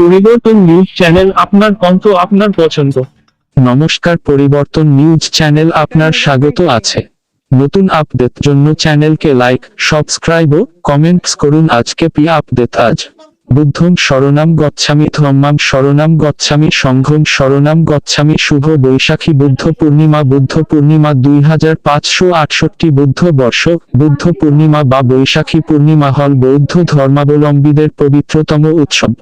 পরিবর্তন news channel আপনার কণ্ঠ, আপনার পছন্দ। নমস্কার, পরিবর্তন নিউজ চ্যানেল আপনার স্বাগত আছে। নতুন আপডেট জন্য চ্যানেলকে লাইক, সাবস্ক্রাইব ও কমেন্টস করুন আজকে পি আপডেট আজ? বুদ্ধং শরণাম গচ্ছামি ধম্মাম শরণাম গচ্ছামি সংঘম শরণাম গচ্ছামি শুভ বৈশাখী বুদ্ধ পূর্ণিমা বুদ্ধ পূর্ণিমা দুই হাজার পাঁচশো আটষট্টি বুদ্ধ বর্ষ, বুদ্ধ পূর্ণিমা বা বৈশাখী পূর্ণিমা হল বৌদ্ধ ধর্মাবলম্বীদের পবিত্রতম উৎসব।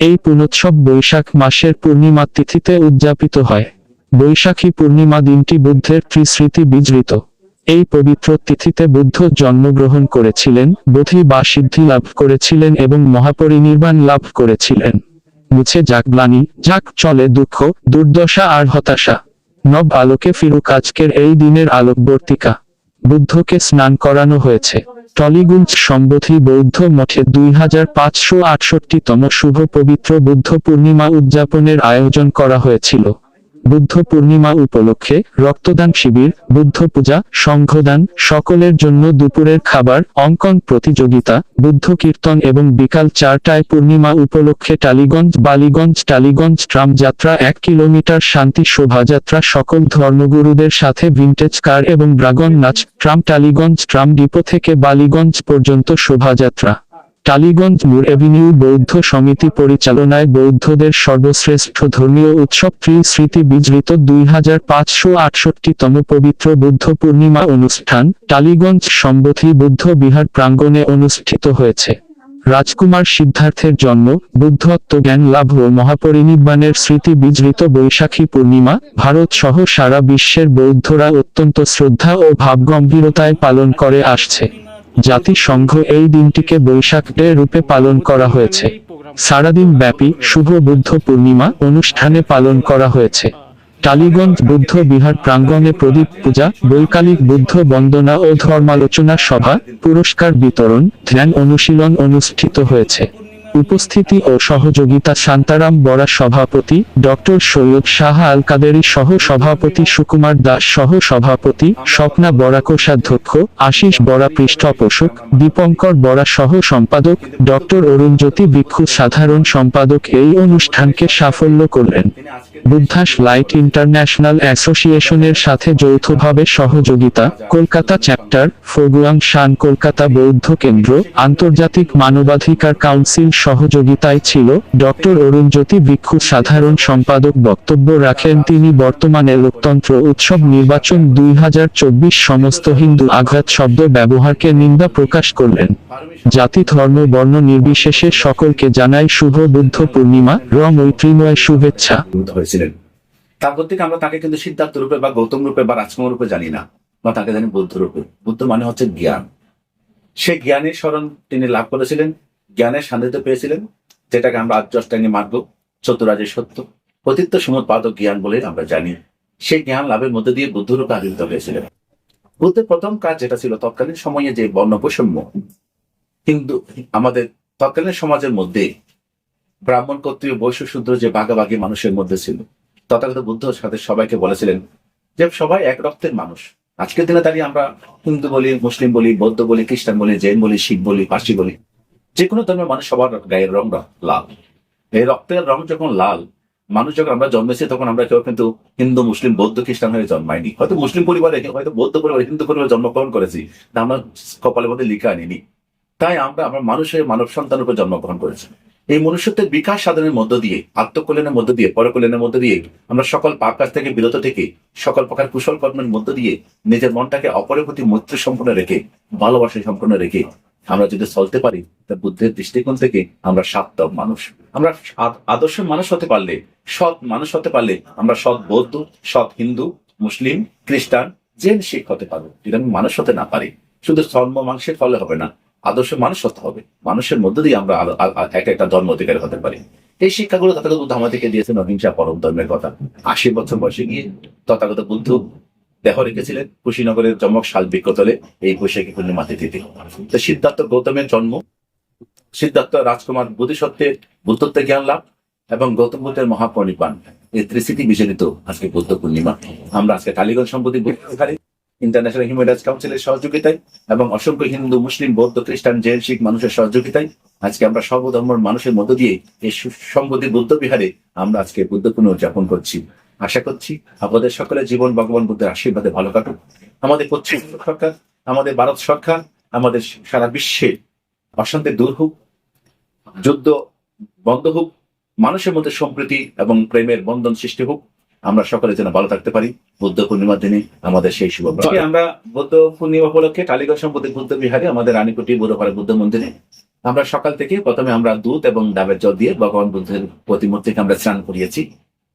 এই পুনোৎসব বৈশাখ মাসের পূর্ণিমা তিথিতে উদযাপিত হয়। বৈশাখী পূর্ণিমা দিনটি বুদ্ধের ত্রিস্মৃতি বিজড়িত। এই পবিত্র তিথিতে বুদ্ধ জন্মগ্রহণ করেছিলেন, বোধি বা সিদ্ধি লাভ করেছিলেন এবং মহাপরিনির্বাণ লাভ করেছিলেন। মুছে যাক গ্লানি, যাক চলে দুঃখ, দুর্দশা আর হতাশা। নব আলোকে ফিরুক আজকের এই দিনের আলোকবর্তিকা। বুদ্ধকে স্নান করানো হয়েছে। টলিগুঞ্জ সম্বোধি বৌদ্ধ মঠে দুই হাজার পাঁচশো আটষট্টিতম শুভ পবিত্র বুদ্ধ পূর্ণিমা উদযাপনের আয়োজন করা হয়েছিল। বুদ্ধ পূর্ণিমা উপলক্ষে রক্তদান শিবির, বুদ্ধ পূজা, সংঘদান, সকলের জন্য দুপুরের খাবার, অঙ্কন প্রতিযোগিতা, বুদ্ধ কীর্তন এবং বিকাল চারটায় পূর্ণিমা উপলক্ষে টালিগঞ্জ, বালিগঞ্জ, টালিগঞ্জ ট্রাম যাত্রা এক কিলোমিটার শান্তি শোভাযাত্রা সকল ধর্মগুরুদের সাথে ভিন্টেজ কার এবং ড্রাগন নাচ, ট্রাম টালিগঞ্জ ট্রাম ডিপো থেকে বালিগঞ্জ পর্যন্ত শোভাযাত্রা। টালিগঞ্জ নূর এভিনিউ বৌদ্ধ সমিতি পরিচালনায় বৌদ্ধদের সর্বশ্রেষ্ঠ ধর্মীয় উৎসব ত্রি স্মৃতি বিজড়িত দুই হাজার পাঁচশো আটষট্টিতম পবিত্র বুদ্ধ পূর্ণিমা অনুষ্ঠান টালিগঞ্জ সম্বোধি বুদ্ধ বিহার প্রাঙ্গণে অনুষ্ঠিত হয়েছে। রাজকুমার সিদ্ধার্থের জন্ম, বুদ্ধত্ব জ্ঞান লাভ ও মহাপরিনির্বাণের স্মৃতি বিজড়িত বৈশাখী পূর্ণিমা, ভারত সহ সারা বিশ্বের বৌদ্ধরা অত্যন্ত শ্রদ্ধা ও ভাবগম্ভীরতায় পালন করে আসছে। জাতিসংঘ এই দিনটিকে বৈশাখ ডে রূপে পালন করা হয়েছে। সারাদিন ব্যাপী শুভ বুদ্ধ পূর্ণিমা অনুষ্ঠানে পালন করা হয়েছে। টালিগঞ্জ বুদ্ধ বিহার প্রাঙ্গণে প্রদীপ পূজা, বৈকালিক বুদ্ধ বন্দনা ও ধর্মালোচনা সভা, পুরস্কার বিতরণ, ধ্যান অনুশীলন অনুষ্ঠিত হয়েছে। উপস্থিতি ও সহযোগিতা শান্তারাম বরা সভাপতি, ডক্টর সৈয়দ শাহ আল কাদেরি সহ সভাপতি সুকুমার দাস সহ সভাপতি, স্বপ্না বরা কোষাধ্যক্ষ, আশিস বরা পৃষ্ঠপোষক, দীপঙ্কর বরা সহ সম্পাদক, ডক্টর অরুণজ্যোতি ভিক্ষু সাধারণ সম্পাদক এই অনুষ্ঠানকে সাফল্য করলেন। বুদ্ধাস লাইট ইন্টারন্যাশনাল অ্যাসোসিয়েশনের সাথে যৌথভাবে সহযোগিতা, Kolkata chapter, Fo Guang Shan Kolkata বৌদ্ধ কেন্দ্র, আন্তর্জাতিক মানবাধিকার কাউন্সিল সহযোগিতায় ছিল, ডক্টর অরুণজ্যোতি ভিক্ষু সাধারণ সম্পাদক বক্তব্য রাখেন তিনি বর্তমানে লোকতন্ত্র উৎসব নির্বাচন দুই সমস্ত হিন্দু আঘাত শব্দ ব্যবহারকে নিন্দা প্রকাশ করলেন। জাতি, ধর্ম, বর্ণ নির্বিশেষে সকলকে জানাই শুভ বুদ্ধ পূর্ণিমা, র মৈত্রীময় শুভেচ্ছা। হয়েছিলেন। তারপর থেকে আমরা তাকে কিন্তু সিদ্ধার্থ রূপে বা গৌতম রূপে বা রাজকুমার রূপে জানি না, বা তাকে জানি বুদ্ধ রূপে। বুদ্ধ মানে হচ্ছে জ্ঞান। সে জ্ঞানের স্মরণ তিনি লাভ করেছিলেন জ্ঞানের সান্নিধ্য পেয়েছিলেন, যেটাকে আমরা আজ অষ্টাঙ্গে মার্গ চতুরাজের সত্য। অতীত্য সমুৎপাদক জ্ঞান বলে আমরা জানি। সেই জ্ঞান লাভের মধ্যে দিয়ে বুদ্ধ রূপে আবির্ভূত হয়েছিলেন। বুদ্ধের প্রথম কাজ যেটা ছিল, তৎকালীন সময়ে যে বর্ণ বৈষম্য কিন্তু আমাদের তৎকালীন সমাজের মধ্যে ব্রাহ্মণ, ক্ষত্রিয়, বৈশ্য, শূদ্র যে বাঘাবাগি মানুষের মধ্যে ছিল তথাগত বুদ্ধ সাথে সবাইকে বলেছিলেন যে সবাই এক রক্তের মানুষ। আজকের দিনে দাঁড়িয়ে আমরা হিন্দু বলি, মুসলিম বলি, বৌদ্ধ বলি, খ্রিস্টান বলি, জৈন বলি, শিখ বলি, পার্সি বলি যে কোনো ধর্মের মানুষ সবার গায়ের রং লাল। এই রক্তের রং যখন লাল, মানুষ যখন আমরা জন্মেছি তখন আমরা কেউ কিন্তু হিন্দু, মুসলিম, বৌদ্ধ খ্রিস্টান হয়ে জন্মাইনি হয়তো মুসলিম পরিবারে, হয়তো বৌদ্ধ পরিবারে হিন্দু পরিবারে জন্মগ্রহণ করেছি, তা আমরা কপালের মধ্যে লিখে আনিনি। তাই আমরা আমরা মানুষের মানব সন্তান রূপে জন্মগ্রহণ করেছি। এই মনুষ্যত্বের বিকাশ সাধনের মধ্য দিয়ে, আত্মকল্যাণের মধ্য দিয়ে, পরকল্যাণের মধ্য দিয়ে, আমরা সকল পাপ কাজ থেকে বিরত থেকে, সকল প্রকার কুশল কর্মের মধ্য দিয়ে, নিজের মনটাকে অপরের প্রতি মৈত্রী সম্পূর্ণ রেখে, ভালোবাসা সম্পূর্ণ রেখে আমরা যদি চলতে পারি, তা বুদ্ধের দৃষ্টিকোণ থেকে আমরা সাত্তব মানুষ। আমরা আদর্শ মানুষ হতে পারলে, সৎ মানুষ হতে পারলে আমরা সৎ বৌদ্ধ, সৎ হিন্দু, মুসলিম, খ্রিস্টান জেন শিখ হতে পারব যদি আমি মানুষ হতে না পারি, শুধু ধর্ম মাংসের ফলে হবে না, আদর্শ মানুষ হতে হবে। মানুষের মধ্যে দিয়ে আমরা একটা একটা ধর্ম অধিকারী হতে পারি। এই শিক্ষাগুলো তথাগত বুদ্ধ আমাদেরকে দিয়েছেন অহিংসা পরম ধর্মের কথা। আশি বছর বয়সে গিয়ে তথাগত বুদ্ধ দেহ রেখেছিলেন কুশীনগরের জমক শাল বৃক্ষতলে এই বৈশাখী পূর্ণিমা তিথিতে তো সিদ্ধার্থ গৌতমের জন্ম। সিদ্ধার্থ রাজকুমার বোধিসত্ত্বের বুদ্ধত্বের জ্ঞান লাভ এবং গৌতম বুদ্ধের মহাপরিনির্বাণ এই ত্রিস্মৃতি বিজড়িত আজকে বুদ্ধ পূর্ণিমা। আমরা আজকে কালীগঞ্জ সম্পত্তি বুদ্ধ ইন্টারন্যাশনাল হিউম্যান রাইটস কাউন্সিলের সহযোগিতায় এবং অসংখ্য হিন্দু, মুসলিম, বৌদ্ধ, খ্রিস্টান, জৈন, শিখ মানুষের সহযোগিতায় আজকে আমরা সর্বধর্মের মানুষের মধ্য দিয়ে এই সম্পত্তি বুদ্ধ বিহারে আমরা আজকে বুদ্ধ পূর্ণ উদযাপন করছি। আশা করছি আপনাদের সকলের জীবন ভগবান বুদ্ধের আশীর্বাদে ভালো কাটুক। আমাদের পশ্চিমবঙ্গ সরকার, আমাদের ভারত সরকার, আমাদের সারা বিশ্বে অশান্তি দূর হোক, যুদ্ধ বন্ধ হোক, মানুষের মধ্যে সম্প্রীতি এবং প্রেমের বন্ধন সৃষ্টি হোক, আমরা সকলে যেন ভালো থাকতে পারি। বুদ্ধ পূর্ণিমার দিনে আমাদের সেই শুভ আমরা বুদ্ধ পূর্ণিমা উপলক্ষে টালিগঞ্জ সম্পত্তি বুদ্ধ বিহারে, আমাদের রানীকুটি বুড়োপাড়া বুদ্ধ মন্দিরে, আমরা সকাল থেকে প্রথমে আমরা দুধ এবং ডাবের জল দিয়ে ভগবান বুদ্ধের প্রতিমূর্তিকে আমরা স্নান করিয়েছি।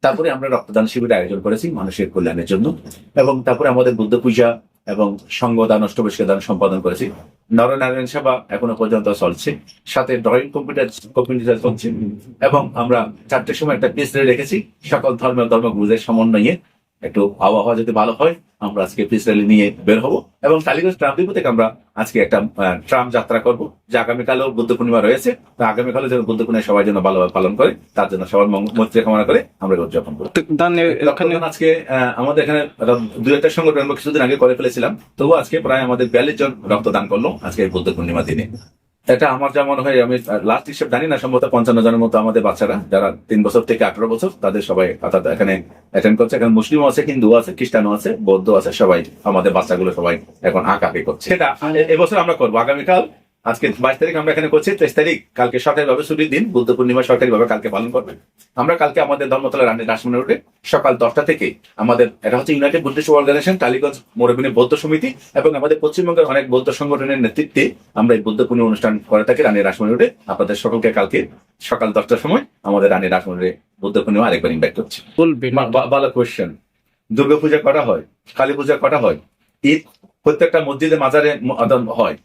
তারপরে আমরা রক্তদান শিবিরের আয়োজন করেছি মানুষের কল্যাণের জন্য। এবং তারপরে আমাদের বুদ্ধ পূজা এবং সঙ্গদান অষ্টবৈশিক দান সম্পাদন করেছি। নরনারায়ণ সেবা এখনও পর্যন্ত চলছে। সাথে ড্রয়িং কম্পিউটার কম্পিউটার চলছে। এবং আমরা চারটের সময় একটা পিস রেখেছি। সকল ধর্মের ধর্মগুরুদের সমন্বয়ে একটু আবহাওয়া যদি ভালো হয় আমরা আজকে পিস র্যালি নিয়ে বের হব। এবং টালিগঞ্জ ট্রাম ডিপো থেকে আমরা আজকে একটা ট্রাম যাত্রা করব। যে আগামীকালও বুদ্ধ পূর্ণিমা রয়েছে তো আগামীকালও যেন বুদ্ধ পূর্ণিমা সবাই যেন ভালোভাবে পালন করে তার জন্য সবার মৈত্রী কামনা করে আমরা উদযাপন করব। আজকে আমাদের এখানে দু একটা সংগঠন আমরা কিছুদিন আগে করে ফেলেছিলাম। তবু আজকে প্রায় আমাদের বিয়াল্লিশ জন রক্তদান করল আজকে বুদ্ধ পূর্ণিমা দিনে। এটা আমার যা মনে হয় আমি লাস্ট হিসেব জানি না সম্ভবত পঞ্চান্ন জনের মতো আমাদের বাচ্চারা যারা তিন বছর থেকে আঠারো বছর তাদের সবাই অর্থাৎ এখানে অ্যাটেন্ড করছে। এখানে মুসলিম আছে হিন্দু আছে খ্রিস্টানও আছে বৌদ্ধ আছে সবাই আমাদের বাচ্চাগুলো সবাই এখন আঁকাকি করছে। সেটা এবছর আমরা করব আগামীকাল আজকে বাইশ তারিখ আমরা এখানে করছি তেইশ তারিখ কালকে সরকারিভাবে ছুটির দিন বুদ্ধ পূর্ণিমা সরকারিভাবে কালকে পালন করবে। আমরা কালকে আমাদের ধর্মতলা রানী রাসমনে রোডে সকাল দশটা থেকে আমাদের এটা হচ্ছে ইউনাইটেড বুদ্ধিস্ট অর্গানাইজেশন টালিগঞ্জ মোরবিনী বৌদ্ধ সমিতি এবং আমাদের পশ্চিমবঙ্গের অনেক বৌদ্ধ সংগঠনের নেতৃত্বে আমরা এই বৌদ্ধ পূর্ণিমা অনুষ্ঠান করে থাকি রানী রাসমনে রোডে। আপনাদের সকলকে কালকে সকাল দশটার সময় আমাদের রানী রাসমনে রোডে বুদ্ধ পূর্ণিমা আরেকবার ইনভাইট করছি। ভালো কোয়েশ্চেন দুর্গা পূজা করা হয়? কালী পূজা করা হয়? ঈদ প্রত্যেকটা মসজিদে মাজারে হয়।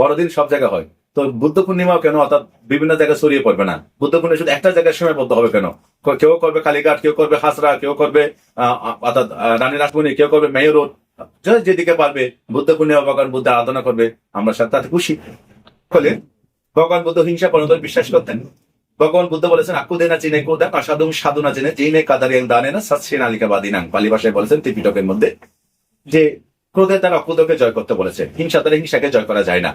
বড়দিন সব জায়গায় হয়। তো বুদ্ধ পূর্ণিমাও কেন অর্থাৎ বিভিন্ন জায়গায় ছড়িয়ে পড়বে না? বুদ্ধ পূর্ণিমা শুধু একটা জায়গায় সীমাবদ্ধ হবে কেন? কেউ করবে কালীঘাট, কেউ করবে হাসরা, কেউ করবে অর্থাৎ রানী রাসমণি, কেউ করবে মেয়র রোড। যেদিকে পারবে, বুদ্ধ পূর্ণিমা ভগবান বুদ্ধ আরাধনা করবে। আমরা তাতে খুশি। ফলে ভগবান বুদ্ধ হিংসা পর্যন্ত বিশ্বাস করতেন। ভগবান বুদ্ধ বলেছেন আকুদে না চিনে কোদা অসাধুম সাধু না চিনে জিনে কাদারিয়াং দানে না সাতসে নালিকা বাদিনাং পালি ভাষায় বলেছেন ত্রিপিটকের মধ্যে যে ক্রোধের দ্বারা অকুদকে জয় করতে বলেছে। হিংসা দ্বারা হিংসাকে জয় করা যায় না।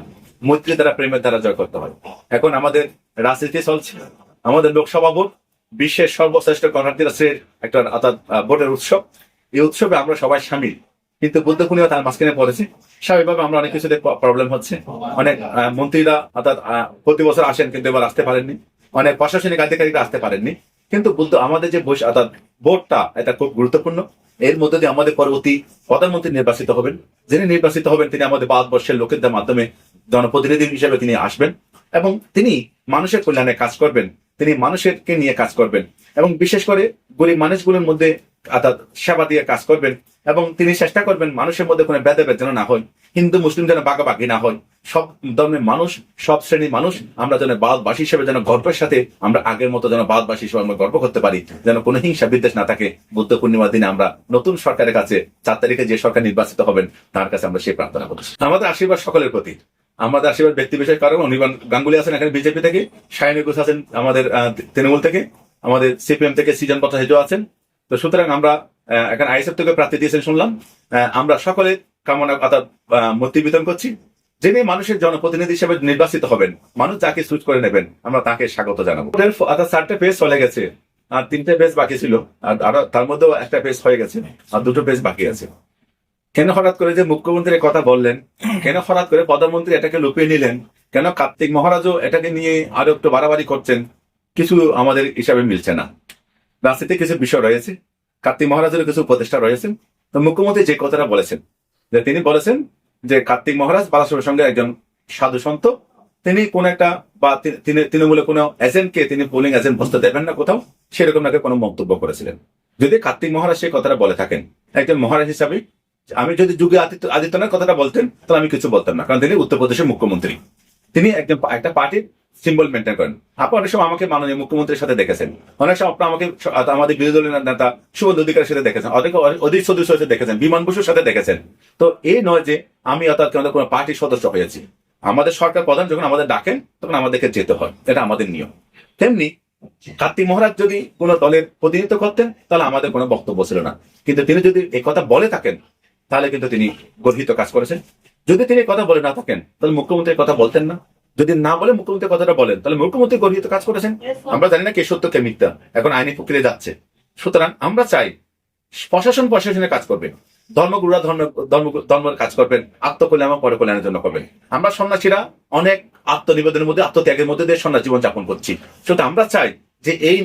মৈত্রী দ্বারা প্রেমের দ্বারা জয় করতে হয়। এখন আমাদের রাজনীতি চলছে। আমাদের লোকসভা ভোট, বিশ্বের সর্বশ্রেষ্ঠ গণতান্ত্রিক রাষ্ট্রের একটা অর্থাৎ ভোটের উৎসব। এই উৎসবে আমরা সবাই সামিল কিন্তু বুদ্ধ পূর্ণিমা তার মাঝখানে পড়েছে। স্বাভাবিকভাবে আমরা অনেক কিছুতে প্রবলেম হচ্ছে। অনেক মন্ত্রীরা অর্থাৎ প্রতি বছর আসেন কিন্তু এবার আসতে পারেননি। অনেক প্রশাসনিক আধিকারিকরা আসতে পারেননি। কিন্তু বলতো আমাদের যে বৈশ- অর্থাৎ ভোটটা এটা খুব গুরুত্বপূর্ণ। এর মধ্যে দিয়ে আমাদের পরবর্তী প্রধানমন্ত্রী নির্বাচিত হবেন। যিনি নির্বাচিত হবেন, তিনি আমাদের ভারতবর্ষের লোকেদের মাধ্যমে জনপ্রতিনিধি হিসেবে তিনি আসবেন এবং তিনি মানুষের কল্যাণে কাজ করবেন। তিনি মানুষেরকে নিয়ে কাজ করবেন এবং বিশেষ করে গরিব মানুষগুলোর মধ্যে অর্থাৎ সেবা দিয়ে কাজ করবেন এবং তিনি চেষ্টা করবেন মানুষের মধ্যে কোনো ভেদাভেদ যেন না হয়। হিন্দু, মুসলিম যেন বাগাবাগি না হয়। সব ধর্মের মানুষ, সব শ্রেণির মানুষ, আমরা যেন ভারতবাসী হিসেবে যেন গর্বের সাথে আমরা আগের মতো যেন ভারতবাসী হিসেবে আমরা গর্ব করতে পারি, যেন কোনো হিংসা বিদ্বেষ না থাকে। বুদ্ধ পূর্ণিমার দিনে আমরা নতুন সরকারের কাছে, চার তারিখে যে সরকার নির্বাচিত হবেন, তার কাছে আমরা সেই প্রার্থনা করছি আমাদের আশীর্বাদ সকলের প্রতি। আমাদের আশীর্বাদ ব্যক্তি বিষয় কারণ অনির্বাণ গাঙ্গুলি আছেন এখানে বিজেপি থেকে, শাহিনী ঘোষ আছেন আমাদের তৃণমূল থেকে, আমাদের সিপিএম থেকে সৃজন পথ হেজো আছেন। তো সুতরাং আমরা এখানে আইএসএফ থেকে প্রার্থী দিয়েছেন শুনলাম। আমরা সকলে কামনা অর্থাৎ মূর্তি বিতরণ করছি। যিনি মানুষের জনপ্রতিনিধি হিসেবে নির্বাচিত হবেন, মানুষ যাকে চুজ করে নেবেন, আমরা তাকে স্বাগত জানাব। অর্থাৎ চারটে পেজ চলে গেছে। আর তিনটে পেজ বাকি ছিল। আর, আরও তার মধ্যেও একটা পেজ হয়ে গেছে। আর দুটো পেজ বাকি আছে। কেন হঠাৎ করে যে মুখ্যমন্ত্রী কথা বললেন? কেন হঠাৎ করে প্রধানমন্ত্রী এটাকে লুকিয়ে নিলেন? কেন কার্তিক মহারাজও এটাকে নিয়ে আরও একটু বাড়াবাড়ি করছেন? কিছু আমাদের হিসাবে মিলছে না। রাজনীতিতে কিছু বিষয় রয়েছে। কার্তিক মহারাজের কিছু উপদেষ্টা রয়েছেন। তো মুখ্যমন্ত্রী যে কথাটা বলেছেন যে তিনি বলেছেন যে কার্তিক মহারাজ বালাসুরের সঙ্গে একজন সাধু সন্ত, তিনি কোন একটা বা তিনি তৃণমূলে কোনো এজেন্টকে তিনি পোলিং এজেন্ট বসতে দেবেন না কোথাও, সেরকম নাকি কোনো মন্তব্য করেছিলেন। যদি কার্তিক মহারাজ সেই কথাটা বলে থাকেন, একজন মহারাজ হিসাবে, আমি যদি যুগে আদিত্য আদিত্যনাথ কথাটা বলতেন, তাহলে আমি কিছু বলতাম না, কারণ তিনি উত্তরপ্রদেশের মুখ্যমন্ত্রী। তিনি একজন একটা পার্টির সিম্বল মেনটেন করেন। আপনি অনেক সময় আমাকে মাননীয় মুখ্যমন্ত্রীর সাথে দেখেছেন। অনেক সময় আপনি আমাকে আমাদের বিরোধী দলের নেতা সুবোধ অধিকারের সাথে দেখেছেন অনেক অধিক সদস্য সাথে দেখেছেন, বিমান বসুর সাথে দেখেছেন। তো এই নয় যে আমি অর্থাৎ কোনো পার্টির সদস্য হয়েছি। আমাদের সরকার প্রধান যখন আমাদের ডাকেন, তখন আমাদেরকে যেতে হয়। এটা আমাদের নিয়ম। তেমনি কার্তিক মহারাজ যদি কোনো দলের প্রতিনিধিত্ব করতেন, তাহলে আমাদের কোনো বক্তব্য ছিল না। কিন্তু তিনি যদি এই কথা বলে থাকেন, তাহলে কিন্তু তিনি গর্হিত কাজ করেছেন। যদি তিনি কথা বলে না থাকেন, তাহলে মুখ্যমন্ত্রীর কথা বলতেন না। যদি না বলে মুখ্যমন্ত্রীর কথাটা বলেন তাহলে মুখ্যমন্ত্রী গর্হিত কাজ করেছেন? আমরা জানি না কে সত্য কে মিথ্যা। এখন আইনি প্রক্রিয়া যাচ্ছে। সুতরাং আমরা চাই প্রশাসন প্রশাসনের কাজ করবে। ধর্মগুরুরা ধর্ম ধর্ম ধর্মের কাজ করবেন আত্মকল্যাণ এবং পরকল্যাণের জন্য করবেন। আমরা সন্ন্যাসীরা অনেক আত্মনিবেদনের মধ্যে আত্মত্যাগের মধ্যে দিয়ে সন্ন্যাস জীবন যাপন করছি। সুতরাং আমরা চাই যে এই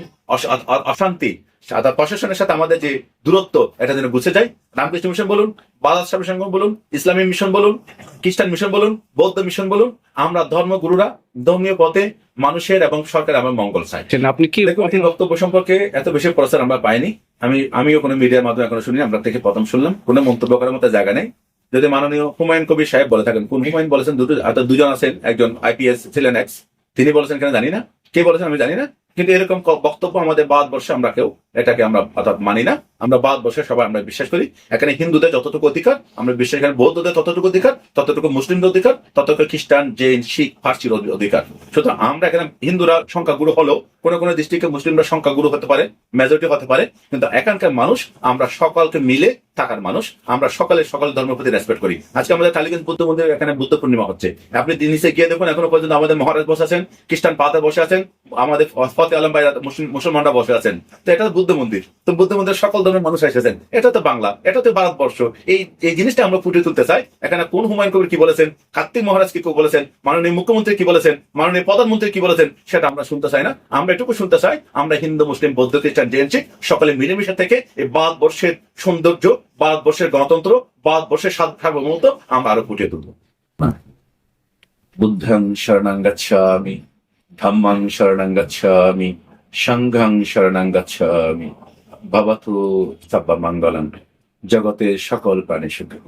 অশান্তি সাদা প্রশাসনের সাথে আমাদের যে দূরত্ব এটা যেন গুছে যায়। রামকৃষ্ণ মিশন বলুন বালাসাহ মিশন বলুন ইসলামী মিশন বলুন খ্রিস্টান মিশন বলুন বৌদ্ধ মিশন বলুন আমরা ধর্মগুরুরা ধর্মীয় পথে মানুষের এবং সরকার এবং মঙ্গল চাই আপনি কি দেখুন বক্তব্য সম্পর্কে এত বেশি প্রচার আমরা পাইনি। আমি আমিও কোনো মিডিয়ার মাধ্যমে এখনও শুনি আমরা থেকে প্রথম শুনলাম। কোনো মন্তব্য করার মতো জায়গা নেই। যদি মাননীয় হুমায়ুন কবির সাহেব বলে থাকেন কোন হুমায়ুন বলেছেন দুটো দুজন আছেন একজন আইপিএস ছিলেন এক্স তিনি বলেছেন কেন জানি না। কে বলেছেন আমি জানি না। কিন্তু এরকম বক্তব্য আমাদের ভারতবর্ষে আমরা কেউ এটাকে আমরা অর্থাৎ মানি না। আমরা ভারতবর্ষে সবাই আমরা বিশ্বাস করি। এখানে হিন্দুদের যতটুকু অধিকার, আমরা বিশ্বাস করি। বৌদ্ধদের ততটুকু অধিকার, ততটুকু মুসলিমদের অধিকার, ততটুকু খ্রিস্টান, জৈন, শিখ, ফার্সির অধিকার। সুতরাং আমরা এখানে হিন্দুরা সংখ্যাগুরু হলেও কোনো কোনো ডিস্ট্রিক্টে মুসলিমরা সংখ্যাগুরু হতে পারে মেজরিটি হতে পারে, কিন্তু এখানকার মানুষ, আমরা সকলকে মিলে থাকার মানুষ, আমরা সকলে সকল ধর্মের প্রতি রেসপেক্ট করি। আজকে আমাদের টালিগঞ্জ বুদ্ধ মন্দির এখানে বুদ্ধ পূর্ণিমা হচ্ছে। আপনি নিচে গিয়ে দেখুন, এখনও পর্যন্ত আমাদের মহারাজ বসে আছেন, খ্রিস্টান পাতা বসে আছেন, আমাদের ফতে আলম ভাই মুসলিম মুসলমানরা বসে আছেন। তো এটা বুদ্ধ মন্দির। তো বুদ্ধ মন্দির সকল ধর্মের মানুষ এসেছেন। এটা তো বাংলা, এটা তো ভারতবর্ষ। এই এই জিনিসটা আমরা ফুটিয়ে তুলতে চাই। এখানে কোন হুমায়ুন কবির কি বলেছেন? কার্তিক মহারাজ কি বলেছেন? মাননীয় মুখ্যমন্ত্রী কি বলেছেন? মাননীয় প্রধানমন্ত্রী কি বলেছেন? সেটা আমরা শুনতে চাই না। আমরা এটুকু শুনতে চাই, আমরা হিন্দু, মুসলিম, বৌদ্ধ, খ্রিস্টান, জৈন, শিখ, সকলে মিলেমিশে থেকে এই ভারতবর্ষের সৌন্দর্য, ভারতবর্ষের গণতন্ত্র, ভারতবর্ষের সার্বভৌমত্ব আমরা আরও ফুটিয়ে তুলব। বুদ্ধং শরণাং গচ্ছামি ধম্মাং শরণাং গচ্ছামি সংঘং শরণাঙ্গাচ্ছামি বাবা ভবতু সব্বা মঙ্গলম জগতের সকল প্রাণী সুখী।